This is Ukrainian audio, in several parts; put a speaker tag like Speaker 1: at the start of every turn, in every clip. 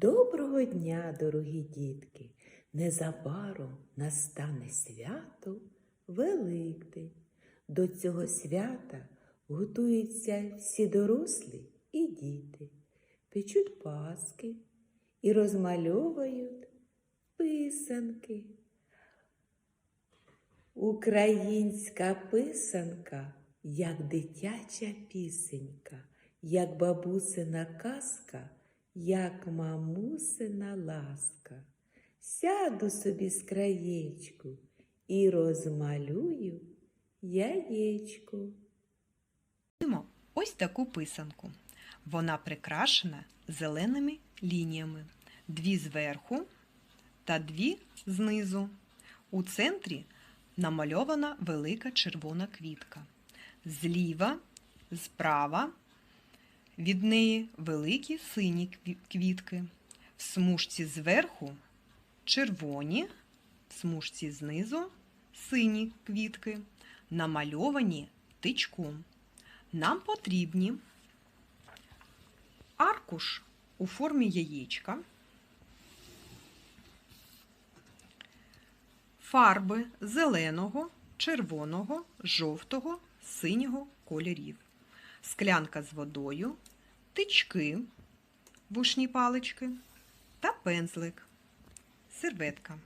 Speaker 1: Доброго дня, дорогі дітки! Незабаром настане свято Великдень. До цього свята готуються всі дорослі і діти, печуть паски і розмальовують писанки. Українська писанка, як дитяча пісенька, як бабусина казка, як мамусина ласка. Сяду собі з краєчку і розмалюю.
Speaker 2: Маємо ось таку писанку. Вона прикрашена зеленими лініями, дві зверху та дві знизу. У центрі намальована велика червона квітка. Зліва, справа від неї великі сині квітки. В смужці зверху червоні, в смужці знизу сині квітки, намальовані тичком. Нам потрібні аркуш у формі яєчка, фарби зеленого, червоного, жовтого, синього кольорів, склянка з водою, тички, вушні палички та пензлик, серветка.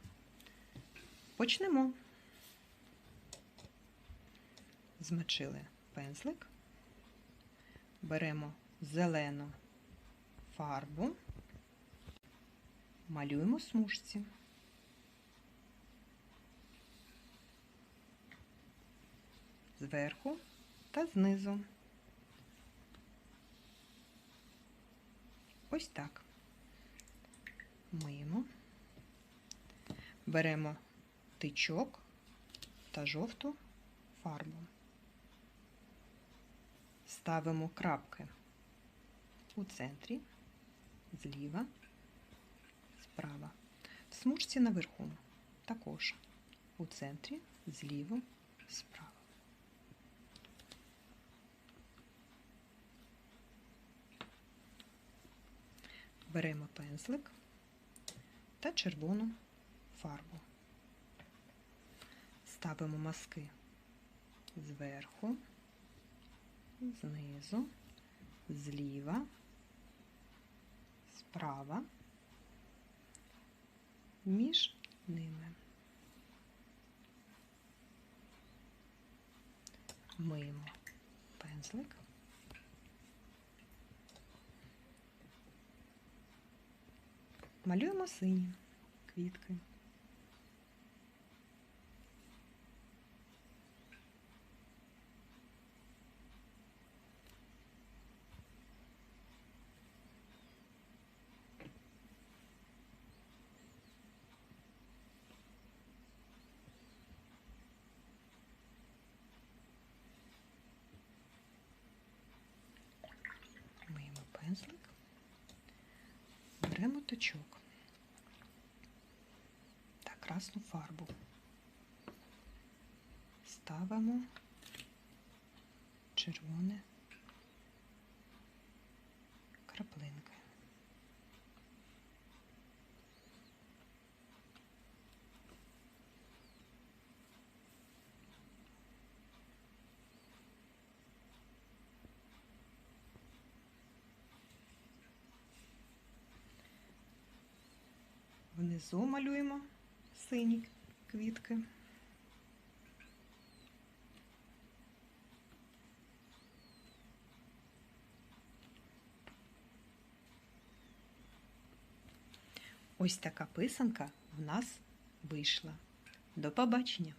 Speaker 2: Почнемо. Змочили пензлик, беремо зелену фарбу, малюємо смужці. Зверху та знизу. Ось так. Миємо. Беремо тичок та жовту фарбу. Ставимо крапки у центрі, зліва, справа. В смужці наверху також у центрі, зліва, справа. Беремо пензлик та червону фарбу. Ставимо маски зверху, знизу, зліва, справа, між ними. Миємо пензлик. Малюємо сині квітки. Миємо пензлик, беремо точок та красну фарбу. Ставимо червоне Внизу малюємо сині квітки. Ось така писанка в нас вийшла. До побачення!